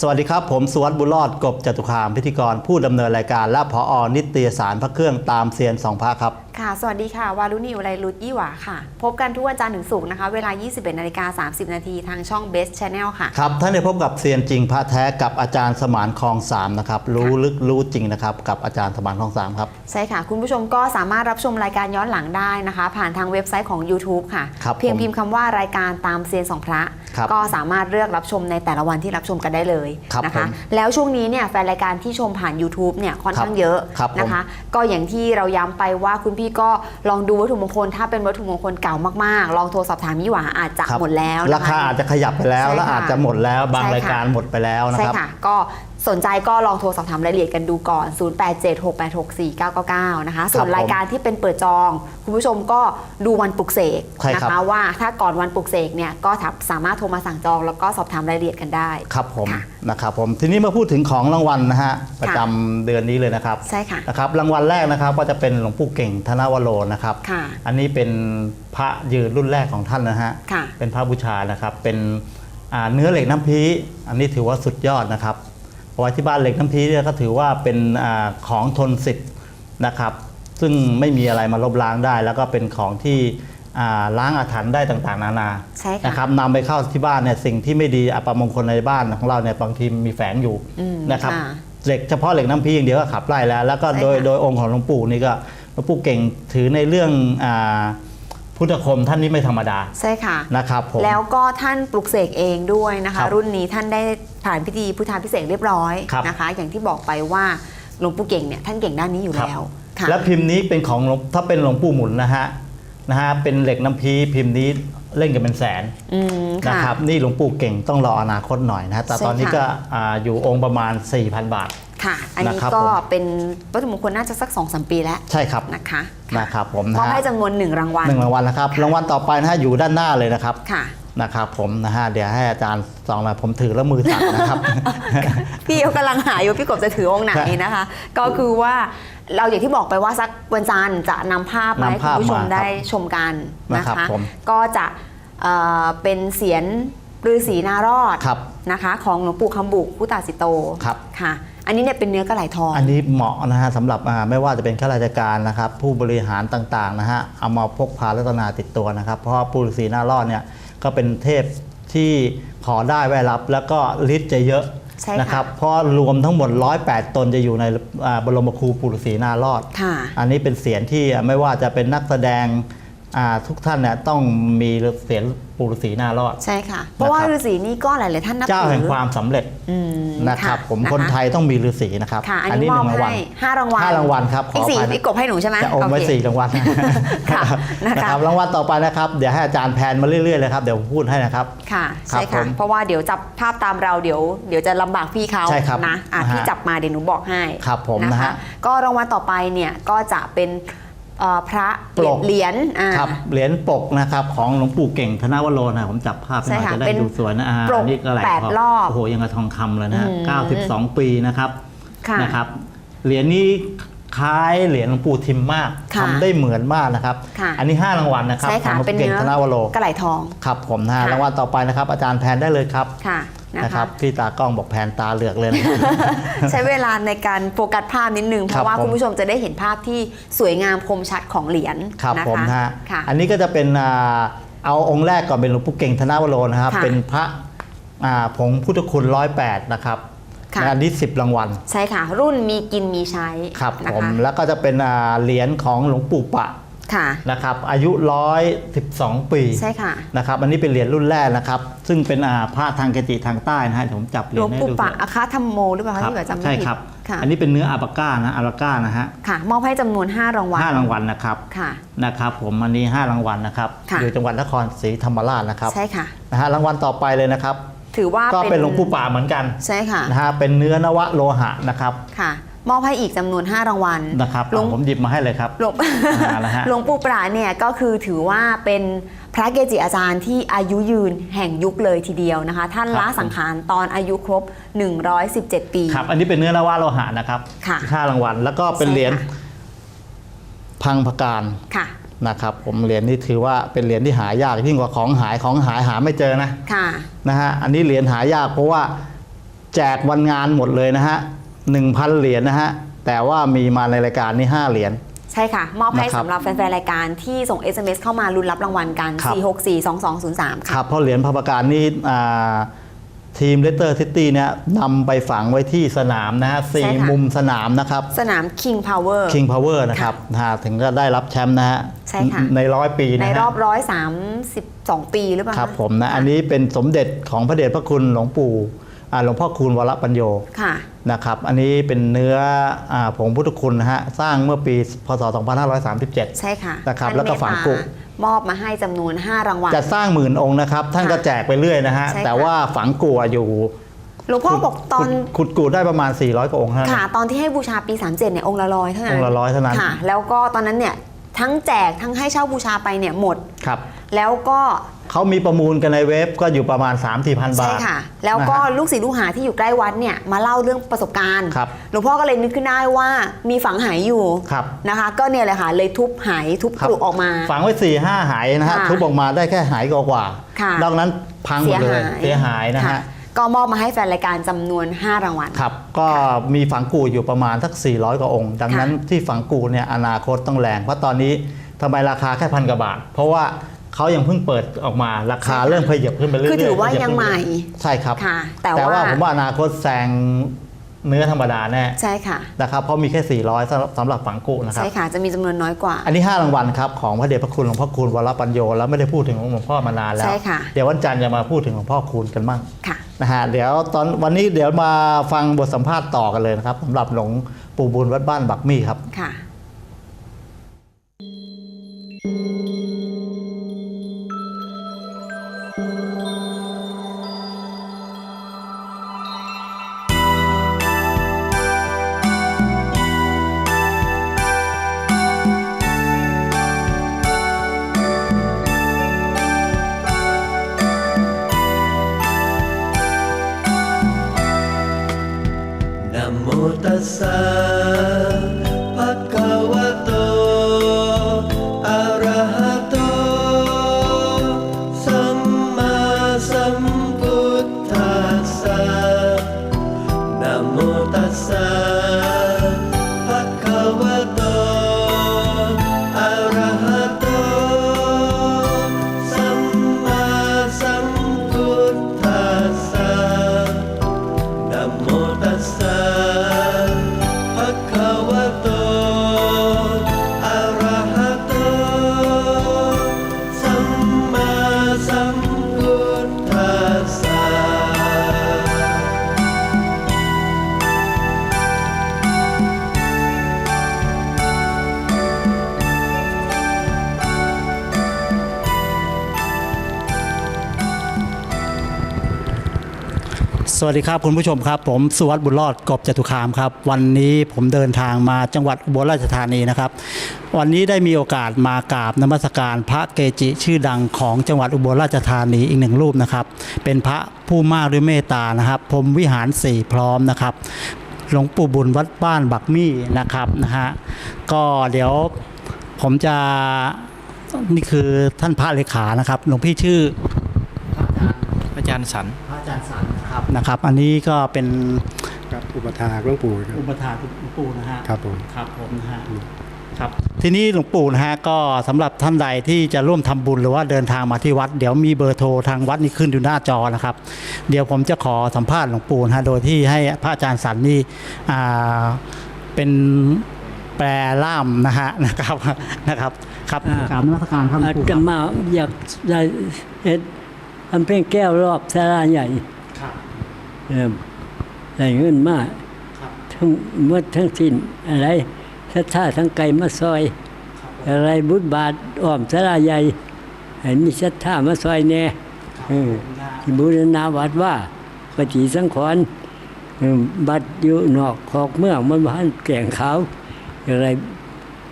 สวัสดีครับ ผมสุวัสดิ์บุญรอดกบจตุคามพิธีกรผู้ดำเนินรายการ และผอนิตยสารพระเครื่องตามเซียนสองพระครับ ค่ะ สวัสดีค่ะ วารุณีอุไรรุตยี่หวาค่ะ พบกันทุกวันจันทร์ถึงศุกร์นะคะ เวลา 21นาฬิกา30 นาทีทางช่อง Best Channel ค่ะ ครับ ท่านได้พบกับเซียนจริงพระแท้กับอาจารย์สมานคลองสามนะครับ รู้ลึกรู้จริงนะครับ กับอาจารย์สมานคลองสามครับ ใช่ค่ะ คุณผู้ชมก็สามารถรับชมรายการย้อนหลังได้นะคะ ผ่านทางเว็บไซต์ของ YouTube ค่ะครับเพียงผมพิมพ์คำว่ารายการตามเซียนสองพระครับก็สามารถเลือกรับชมในแต่ละวันที่รับชมกันได้เลยครับนะคะผมแล้วช่วงนี้เนี่ยแฟนรายการที่ชมผ่าน YouTube เนี่ยค่อนข้างเยอะครับผมนะคะ ก็อย่างที่เราย้ำไปว่าคุณพี่ก็ลองดูวัตถุมงคล ถ้าเป็นวัตถุมงคลเก่ามากๆ ลองโทรสอบถามยี่หวาอาจจะครับหมดแล้วนะคะราคาอาจจะขยับไปแล้วใช่และค่ะอาจจะหมดแล้วบางใช่ค่ะรายการหมดไปแล้วนะใช่ครับค่ะก็สนใจก็ลองโทรสอบถามรายละเอียดกันดูก่อน 0876864999 นะคะ ส่วนผมรายการที่เป็นเปิดจอง คุณผู้ชมก็ดูวันปลุกเสกใช่นะครับคะว่าถ้าก่อนวันปลุกเสกเนี่ยก็สามารถโทรมาสั่งจองแล้วก็สอบถามรายละเอียดกันได้ ครับผมค่ะนะครับผมทีนี้มาพูดถึงของรางวัลนะฮะประจำเดือนนี้เลยนะครับใช่ค่ะนะครับรางวัลแรกนะครับก็จะเป็นหลวงปู่เก่งธนวโรนะครับ ค่ะอันนี้เป็นพระยืนรุ่นแรกของท่านนะฮะค่ะ เป็นพระบูชานะครับเป็นอ่าเนื้อเหล็กน้ำพีอันนี้ถือว่าสุดยอดนะครับ เพราะว่าที่บ้านเหล็กน้ำพีเนี่ยก็ถือว่าเป็นอาของทนสิทธิ์นะครับ ซึ่งไม่มีอะไรมาลบล้างได้ แล้วก็เป็นของที่อ่าล้างอาถรรพ์ได้ต่างๆ นานาใช่ค่ะนะครับนำไปเข้าที่บ้านเนี่ยสิ่งที่ไม่ดีอัปมงคลในบ้านของเราเนี่ยบางทีมีแฝงอยู่อืมนะครับค่ะเหล็กเฉพาะเหล็กน้ำพีอย่างเดียวก็ขับไล่แล้ว แล้วก็ใช่โดยค่ะโดยองค์ของหลวงปู่นี่ก็หลวงปู่เก่งถือในเรื่องอา พุทธคมท่านนี้ไม่ธรรมดาใช่ค่ะนะครับผมแล้วก็ท่านปลุกเสกเองด้วยนะครัคะบรุ่นนี้ท่านได้ผ่านพิธีพุทธาพิเศษกเรียบร้อยครับนะคะ อย่างที่บอกไปว่าหลวงปู่เก่งเนี่ยท่านเก่งด้านนี้อยู่ครับแล้วค่ะแล้วพิมพ์นี้เป็นของหลวงถ้าเป็นหลวงปู่หมุนนะฮะนะฮะเป็นเหล็กน้ำพีพิมพ์นี้เล่นกันเป็นแสนอืมนะค่ะครับนี่หลวงปู่เก่งต้องรออนาคตหน่อยนะฮะแต่ใช่ตอนนี้ค่ะก็อ่าอยู่องค์ประมาณ 4,000 บาท ค่ะ อันนี้นะครับก็ผม เป็นวัตถุมงคลน่าจะสัก2อสปีแล้วใช่ครับ นะคะนะครับผมมนะอบฮะให้จำนวนหนึ่งรางวัล หนึ่งรางวัลนะครับรางวัลต่อไปนะฮะอยู่ด้านหน้าเลยนะครับค่ะ นะครับผมนะฮะเดี๋ยวให้อาจารย์สองหน่อยผมถือแล้วมือสั่นนะครับ พี่เขากำลังหาอยู่พี่กบจะถือองค์ไหนนะคะ ก็คือว่าเราอย่างที่บอกไปว่าสักวันจันทร์จะนำภาพมาให้นำคุภาณพผู้ชมมาครับได้ชมกันนะนะครับคะผม ก็จะเอ่อเป็นเสียนฤาษีนารอดครับ นะคะ ของหลวงปู่คำบุผู้ตาสิโตครับ ค่ะ อันนี้เนี่ยเป็นเนื้อกระไหลทอง อันนี้เหมาะนะฮะสำหรับอ่าไม่ว่าจะเป็นข้าราชการนะครับ ผู้บริหารต่างๆนะฮะเอามาพกพาลัตนาติดตัวนะครับ เพราะว่าปู่ฤาษีหน้ารอดเนี่ยก็เป็นเทพที่ขอได้ไว้รับ แล้วก็ฤทธิ์จะเยอะใช่ค่ะ นะครับ เพราะรวมทั้งหมด 108 ตนจะอยู่ในอ่าบรมครูปู่ฤาษีหน้ารอด ค่ะ อันนี้เป็นเสียงที่ไม่ว่าจะเป็นนักแสดงอ่าทุกท่านเนี่ยต้องมีเสียง ปู่ฤาษีหน้ารอด ใช่ค่ะ เพราะว่านะครับฤาษีนี่ก็หลาย ๆ ท่านนับเจ้าถืแห่งอความสำเร็จอืมนะครับผมะะคนไทยต้องมีฤาษีนะครับค่ะอันนี้มอบหนึ่งรางวัลให้ห้ารางวัลห้ารางวัลครับขออีกสี่อภัยนะอีกกบให้หนูใช่ไหมจะอมไว้โเคสี่รางวัลค่ะนะคะรับรางวัลต่อไปนะครับเดี๋ยวให้อาจารย์แพนมาเรื่อย ๆ เลยครับเดี๋ยวผมพูดให้นะครับค่ะครัใช่บค่ะผมเพราะว่าเดี๋ยวจับภาพตามเราเดี๋ยวเดี๋ยวจะลำบากพี่เขาใช่ครับนะอะนะฮะพี่จับมาเดี๋ยวหนูบอกให้ครับผมนะฮะก็รางวัลต่อไปเนี่ยก็จะเป็นเอ่อ พระปลกเหรียญอ่าครับเหรียญปกนะครับของหลวงปู่เก่งธนวโรนะผมจับภาพให้หน่อยใช่ค่ะจะได้เป็นดูสวยนะอ่าปกอันนี่ก็ไหลแปดทองรอบโอ้โหยังกับทองคำเลยนะฮะอืม92ปีนะครับค่ะนะครับเหรียญนี้คล้ายเหรียญหลวงปู่ทิมมากค่ะทำได้เหมือนมากนะครับค่ะอันนี้ 5 รางวัลนะครับใช่ขอค่ะงหลวงเป็นปู่เก่งเนื้อธนวโรกระไหลทองครับผมนะฮะค่ะรางวัลต่อไปนะครับ อาจารย์แพนได้เลยครับค่ะ นะนะครัคะบพี่ตากล้องบอกแพนตาเหลือกเลยนะครับใช้เวลาในการโฟกัสภาพนิดนึง เพครับราะว่าผมคุณผู้ชมจะได้เห็นภาพที่สวยงามคมชัดของเหรียญครับนะผมคะนะฮะค่ะอันนี้ก็จะเป็นอ่าเอาองค์แรกก่อนเป็นหลวงปู่เก่งธนวโรนะครับค่ะเป็นพระอ่าผงพุทธคุณร้อยแปดนะครับค่ะอันนี้สิบรางวัล ใช่ค่ะ รุ่นมีกินมีใช้ครับนะผมคะแล้วก็จะเป็นอ่าเหรียญของหลวงปู่ปะค่ะ นะครับอายุร้อยสิบสองปีใช่ค่ะนะครับอันนี้เป็นเหรียญรุ่นแรกนะครับซึ่งเป็นอ่าพระทางเกจิทางใต้นะฮะเดี๋ยวผมจับเหหรีลยวญงให้ปู่ดูปะอาคาธรรมโมหรือเปล่าคะครับที่แบบจำไม่ใช่ผิดครับค่ะอันนี้เป็นเนื้ออาบาก้านะอาบาก้านะฮะค่ะมอบให้จำนวน 5 รางวัลห้ารางวัลนะครับค่ะนะครับผมอันนี้ 5 รางวัลนะครับค่ะอยู่จังหวัดนครศรีธรรมราชนะครับใช่ค่ะนะฮะรางวัลต่อไปเลยนะครับถือว่าก็เป็นหลวงปู่ป่าเหมือนกันใช่ค่ะนะฮะเป็นเนื้อนวะโลหะนะครับค่ะ มอบให้อีกจำนวน 5 รางวัลนะครับหลวงผมหยิบมาให้เลยครับหลวงอ่านะฮะหลวงปู่ปราเนี่ยก็คือถือว่าเป็นพระเกจิอาจารย์ที่อายุยืนแห่งยุคเลยทีเดียวนะคะ ท่านละสังขารตอนอายุครบ 117 ปีครับอันนี้เป็นเนื้อนวะโลหะนะครับค่ะห้ารางวัล แล้วก็เป็นเหรียญใช่ค่ะพังพการค่ะนะครับผมเหรียญนี้ถือว่าเป็นเหรียญที่หายากยิ่งกว่าของหายของหายหาไม่เจอนะค่ะนะฮะอันนี้เหรียญหายากเพราะว่าแจกวันงานหมดเลยนะฮะ หนึ่งพันเหรียญนะฮะ แต่ว่ามีมาในรายการนี้ห้าเหรียญ ใช่ค่ะ มอบให้นะครับสำหรับแฟนๆ รายการที่ส่ง SMS เข้ามาลุ้นรับรางวัลกัน ครับ 4642203 คค่ะรับเพราะเหรียญพระประการนี่อ่าทีมเลสเตอร์ซิตี้เนี่ยนำไปฝังไว้ที่สนามนะฮะสี่ใช่ค่ะมุมสนามนะครับ สนาม King Power King Power นะครับนะฮะถึงก็ได้รับแชมป์นะฮะใช่ค่ะ ในร้อยปีในนะรฮะอบ 132 ปีหรือเปล่าะครับผมนะ อันนี้เป็นสมเด็จของพระเดชพระคุณหลวงปู่อ่า หลวงพ่อคูณวรปัญโยค่ะนะครับ อันนี้เป็นเนื้ออาผงพุทธคุณนะฮะสร้างเมื่อปีพศ 2537 ใช่ค่ะนะครับท่าแล้วก็ฝังกุเมตตามอบมาให้จำนวน 5 รางวัลจะสร้างหมื่นองค์นะครับ ท่านก็ค่ะแจกไปเรื่อยนะฮะใช่ค่ะแต่ว่าฝังกัวอยู่หลวงพ่อบอกตอนขุดขุดกูได้ประมาณ 400กว่าองค์เท่านั้นค่ะ ตอนที่ให้บูชาปี 37เนี่ยองค์ละร้อยเท่านั้นองค์ละร้อยเท่านั้นค่ะ แล้วก็ตอนนั้นเนี่ยทั้งแจกทั้งให้เช่าบูชาไปเนี่ยหมดครับ แล้วก็เขามีประมูลกันในเว็บก็อยู่ประมาณ 3-4พันบาใช่ทค่ะ แล้วก็นะฮะลูกศิษย์ลูกหาที่อยู่ใกล้วัดเนี่ยมาเล่าเรื่องประสบการณ์ครับหลวงพ่อก็เลยนึกขึ้นได้ว่ามีฝังหายอยู่ครับนะคะ ก็เนี่ยเลยค่ะเลยทุบหายทุบครักบรุออกมา ฝังไว้4ี่ห้าหายนะฮะค่ะทุบออกมาได้แค่หายกว่าๆค่ะนอกนั้นพังหมดเลยเสียหายนะค่ฮะก็มอบมาให้แฟนรายการจำนวน 5 รางวัลครับ ก็มีฝังกูอยู่ประมาณสัก 400 กว่าองค์ ดังนั้นค่ะที่ฝังกูเนี่ยอนาคตต้องแรงเพราะตอนนี้ทำไมราคาแค่พันกว่าบาท เพราะว่า เขายังเพิ่งเปิดออกมาราคาเริ่มขยับขึ้นไปเรื่อยๆคือถือว่าขบยังขึ้นใหม่ใช่ครับค่ะแต่แต่ว่าว่าผมว่าอนาคตแซงเนื้อธรรมดาแน่ใช่ค่ะนะครับเพราะมีแค่ 400สำหรับสำหรับฝังกูนะครับใช่ค่ะจะมีจำนวนน้อยกว่า อันนี้ 5 รางวัลครับของพระเดชพระคุณหลวงพ่อคูณวรปัญโยแล้วไม่ได้พูดถึงหลวงพ่อมานานแล้วใช่ค่ะเดี๋ยววันจันทร์จะมาพูดถึงหลวงพ่อคูณกันบ้างค่ะนะฮะเดี๋ยวตอนวันนี้เดี๋ยวมาฟังบทสัมภาษณ์ต่อกันเลยนะครับสำหรับหลวงปู่บุญวัดบ้านบักมี่ครับค่ะนะ สวัสดีครับคุณผู้ชมครับ ผมสุวัสดิ์บุญรอดกบจตุคามครับ วันนี้ผมเดินทางมาจังหวัดอุบลราชธานีนะครับ วันนี้ได้มีโอกาสมากราบนมัสการพระเกจิชื่อดังของจังหวัดอุบลราชธานีอีกหนึ่งรูปนะครับ เป็นพระผู้มากด้วยเมตตานะครับพรมวิหารสี่พร้อมนะครับหลวงปู่บุญวัดบ้านบักมี่นะครับนะฮะก็เดี๋ยวผมจะนี่คือท่านพระเลขานะครับหลวงพี่ชื่อาจารย์สันพระอาจารย์สันนะครับนะครับ อันนี้ก็เป็นครับอุปถากหลวงปู่ครับอุปถาหลวงปู่นะฮะครับผมครับผมนะฮะครับทีนี้หลวงปู่นะฮะก็สำหรับท่านใดที่จะร่วมทำบุญหรือว่าเดินทางมาที่วัด เดี๋ยวมีเบอร์โทรทางวัดนี่ขึ้นอยู่หน้าจอนะครับ เดี๋ยวผมจะขอสัมภาษณ์หลวงปู่นะฮะโดยที่ให้พระอาจารย์สันนี่อ่าเป็นแปลล่ามนะฮะนะครับนะครับครับอ่ากราบนมัสการครับหลวอางปู่ตมาอยากได้เฮ็ด ทำเป็นแก้วรอบสาราใหญ่ครับเออได้เงินมากครับทั้งหมดทั้งสิ้นอะไรทัท่าทั้งไก่มาซอย อะไรบุญบาทอ้อมสาราใหญ่เห็นมีชัดท่ามาซอยแน่เออที่บูรณาวัดว่าปฏิสังขรณ์เออบัดอยู่นอกขอกเมืองมันบ้านแก่งขาวอะไร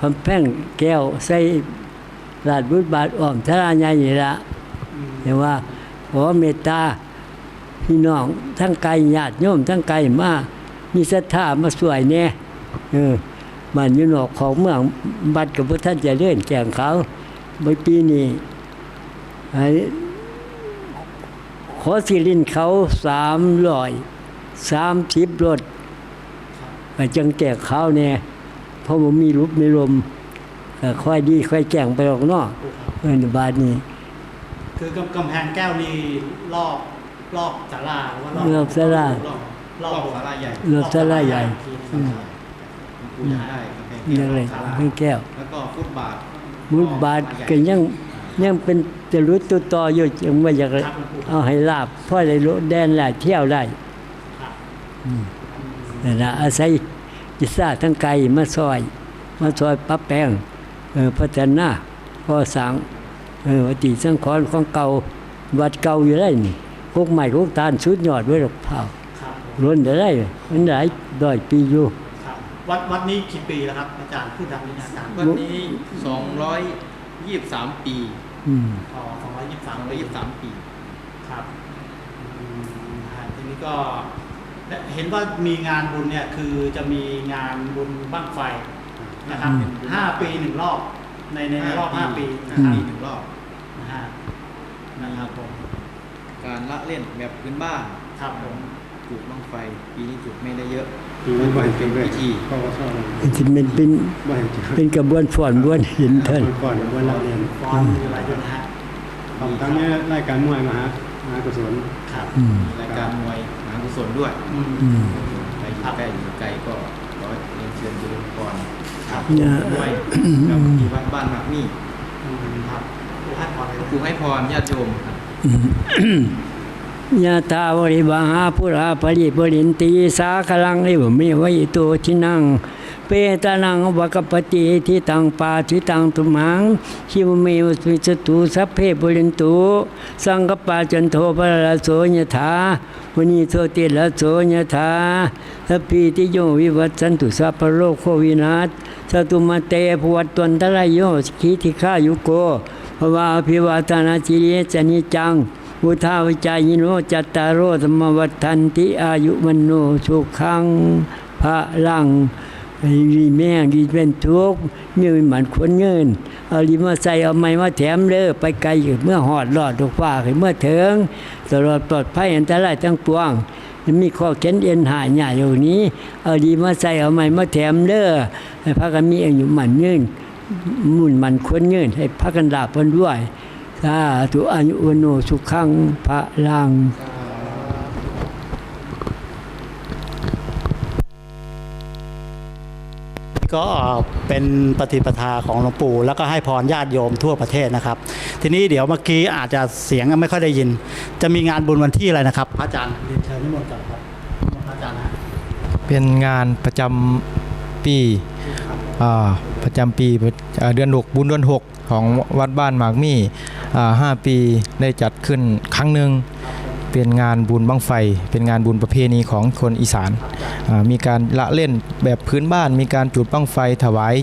คำแป้งแก้วใส่ลาดบุญบาทอ้อมสาราใหญ่นี่ละแต่ว่า ขอเมตตาพี่น้องทั้งไกลญาติโยมทั้งไกลมามีศรัทธามาสวยแน่เออบ้านอยู่นอกของเมืองบัดกับพวกท่านจะเลื่อนแจงเขาเมื่อปีนี้ไอ้ขอสิรินเขาสามร้อยสามสิบรถไปจังแจกเขาเนี่ยเพราะผมมีรูปมีลมค่อยดีค่อยแจ้งไปออกนอกเออในบ้านนี้ คือกำกำแพงแก้วนี่รอบรอบศาลาหรือว่ารอบรอบศาลา รอบรรออบบศาลาใหญ่รถสลาใหญ่อืมปูยาได้กำแพงนี่อะไรศาลาให้แก้ว แล้วก็ฟุตบาทมุดบาทก็ยังยังเป็นจะรู้ตัวต่ออยู่ยังว่าอยากเอาให้ลาบเพราะอะไรรู้แดนหลายเที่ยวได้อืมนั่นนะอาศัยจิตซาทั้งไกลมาซอย มาซอยปรับแปลงเออพัฒนาพ่อสัง เออวติสังขรณ์ของเก่าวัดเก่าอยู่ได้นี่พวกใหม่พวกตาลสุดยอดไว้หรอกเผาครับผมล้นได้มันหลายด้อยปีอยู่ครับวัดวัดนี้กี่ปีแล้วครับ อาจารย์พูดดังนี้นะอาจารย์วันนี้223ปีอืมอ๋อสองร้อยยี่สิบสามปี223ปีครับอืมอ่าทีนี้ก็เห็นว่ามีงานบุญเนี่ยคือจะมีงานบุญบ้างไฟนะครับห้าปีหนึ่งรอบ ในในรอบห้าปีนะห้าครับปีหนึ่งรอบนะฮะนะครับผมการละเล่นแบบพื้นบ้านครับผมจุดบ้างไฟ ปีนี้จุดไม่ได้เยอะปีนี้บ่เห็นจริงเลยพิธีเพราะว่าชอบที่มันเป็นบ่เห็นจริงเป็นกระบวนฝ่อนบวนหินเท่านก่อนวันเราเรียนฟอนต์มีอะไรด้วยนะฮะทำทั้งนี้รายการมวยมาฮะมหากุศลครับอืมมีรายการมวยมหากุศลด้วยอืมอืมใครอยู่ใกล้อยู่ไกลก็ขอเรียนเชิญดูก่อน ครับเนี่ยด้วยกับที่วัดบ้านหมากมี่ครับกูให้พรอะไรครูให้พรญาติโยมครับยะตาวริบาหาพุราปริปรินตีสาคลังนิวเมวิโตทินัง เปตานังวกปติทิตังปาทิตังตุมังชิวเมวสุจตุสัพเพปุรินตุสังกปาจันโทปะละโสยถาวนีโสติละโสยถาสัพพิติโยวิวัตสันตุสัพพโลกโควินาศสตุมาเตภวัตตวันตรายโยสกิธิฆายุโกภวาภิวาตานาจิเรจนิจังพุทธาวิจายโนจัตตารโอธรรมวัฏันติอายุมนโนสุขังพระลัง รีแม่งดีเป็นทุกข์มีหมันควรเงินเอาลีมาใส่เอาไม้มาแถมเลยไปไกลเมื่อหอดรอดดอกฟ้าเมื่อเถึงตลอดปลอดภัยอันตรายทั้งปวงมีข้อเข็นเอ็นหายหยาอยู่นี้เอาดีมาใส่เอาไม้มาแถมเด้อให้พระกันมีอายุหมันยืนมุ่นมันควรเงินให้พระกันดาบเพิ่นด้วยสาธุอายุวโนสุขังพระลัง ก็เป็นปฏิปทาของหลวงปู่ แล้วก็ให้พรญาติโยมทั่วประเทศนะครับ ทีนี้เดี๋ยวเมื่อกี้อาจจะเสียงไม่ค่อยได้ยิน จะมีงานบุญวันที่อะไรนะครับ พระอาจารย์เรียนเชิญนิมนต์ก่อนครับพระอาจารย์เป็นงานประจำปีประจำปีเดือนหกบุญเดือนหกของวัดบ้านหมากมี่อ่าห้าปีได้จัดขึ้นครั้งหนึ่งเป็นงานบุญบังไฟ เป็นงานบุญประเพณีของคนอีสาน มีการละเล่นแบบพื้นบ้าน มีการจุดบังไฟถวาย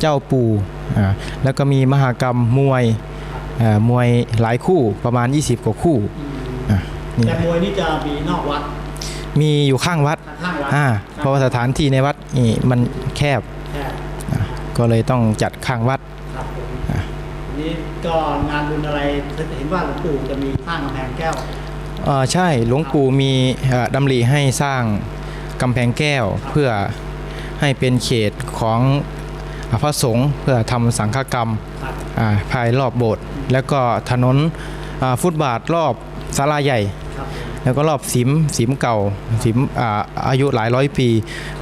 เจ้าปู่อ่าแล้วก็มีมหากรรมมวยอ่ามวยหลายคู่ประมาณ 20 กว่าคู่อ่านี่แต่มวยนี่จะมีนอกวัด มีอยู่ข้างวัดข้างวัดอ่าเพราะว่าสถานที่ในวัดนี่มันแคบแค่อะก็เลยต้องจัดข้างวัดครับผมทีนี้ก็งานบุญอะไรเห็นว่าหลวงปู่จะมีสร้างกำแพงแก้วเอ่อใช่หลวงปู่มีเอ่อดำริให้สร้าง กำแพงแก้วเพื่อให้เป็นเขตของพระสงฆ์เพื่อทำสังฆกรรมภายรอบโบสถ์แล้วก็ถนนฟุตบาทรอบศาลาใหญ่ แล้วก็รอบสิมสิมเก่าสิมอาอายุหลายร้อยปี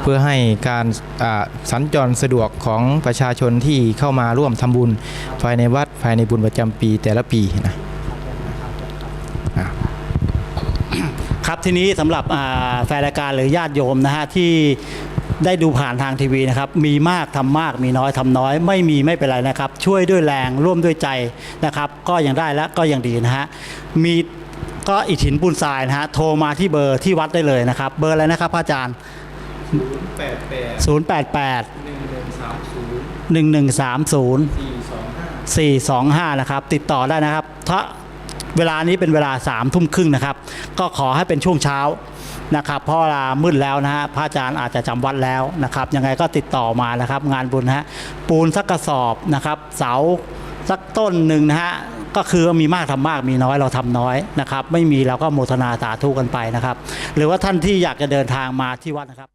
เพื่อให้การสัญจรสะดวกของประชาชนที่เข้ามาร่วมทำบุญ ภายในวัดภายในบุญประจำปีแต่ละปีนะ ครับ ทีนี้สำหรับอ่าแฟนรายการหรือญาติโยมนะฮะที่ได้ดูผ่านทางทีวีนะครับ มีมากทำมาก มีน้อยทำน้อย ไม่มีไม่เป็นไรนะครับ ช่วยด้วยแรงร่วมด้วยใจนะครับ ก็ยังได้และก็ยังดีนะฮะมีก็อิฐหินปูนทรายนะฮะโทรมาที่เบอร์ที่วัดได้เลยนะครับ เบอร์อะไรนะครับพระอาจารย์88 088 1130 1130 425 425 นะครับ ติดต่อได้นะครับถ้า เวลานี้เป็นเวลา3ามทุ่มครึ่งนะครับ ก็ขอให้เป็นช่วงเช้านะครับเพราะเวลามืดแล้วนะฮะพระอาจารย์อาจจะจำวัดแล้วนะครับ ยังไงก็ติดต่อมานะครับ งานบุญนะฮะปูนสักกระสอบนะครับ เสาสักต้นหนึ่งนะฮะก็คือมีมากทำมากมีน้อยเราทำน้อยนะครับ ไม่มีเราก็โมทนาสาธุกันไปนะครับ หรือว่าท่านที่อยากจะเดินทางมาที่วัดนะครับ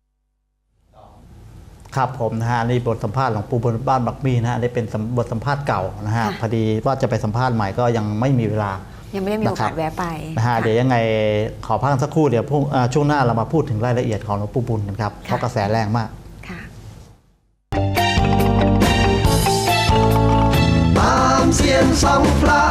ครับผมนะฮะนี่บทสัมภาษณ์หลวงปู่บนบ้านบักมี่นะฮะนี่เป็นบทสัมภาษณ์เก่านะฮะค่ะพอดีว่าจะไปสัมภาษณ์ใหม่ก็ยังไม่มีเวลา ยังไม่ได้มีโอกาสแวะไปนะฮะค่ะเดี๋ยวยังไงขอพักสักครู่เดี๋ยวพรุ่งอ่าช่วงหน้าเรามาพูดถึงรายละเอียดของหลวงปู่บุญกันครับเพราะกระแสแรงมากค่ะตามเสียงสองพระ